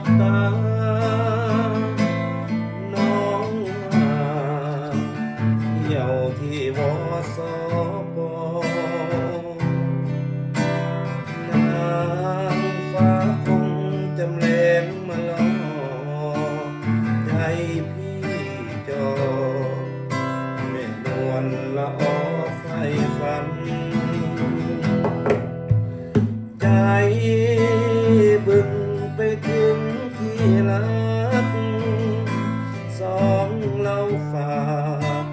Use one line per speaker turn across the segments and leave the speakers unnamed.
บตา น้องมาเที่ยวที่วอสปนางฟ้าคงจำแรงมาลอใจพี่จอแม่นวลละออไฟฝัน ใจบึง ไปถึงที่รัก สองเราฝาก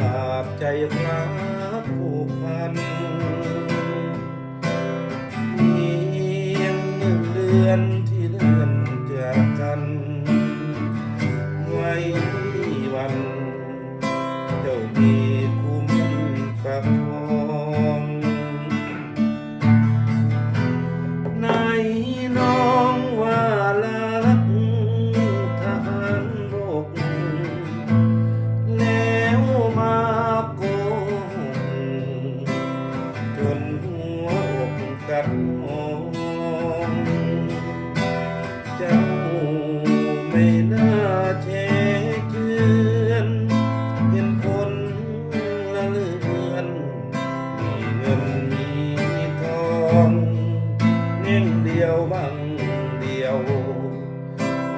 ฝากใจรักผูกพันเพียงหนึ่งเดือนที่เลื่อนจากกันไว้ กัดหองเจ้าไม่น่าแช่เชือนเห็นคนละเลือน มีเงินมีทองเน้นเดียวบางเดียว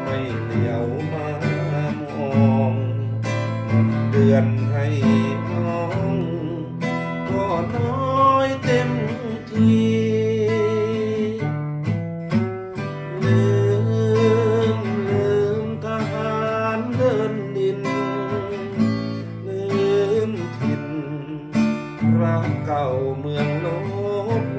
ไม่เหลียวมามองเดือนให้น้องก็น้อยเต็ม เก่าเมืองลบ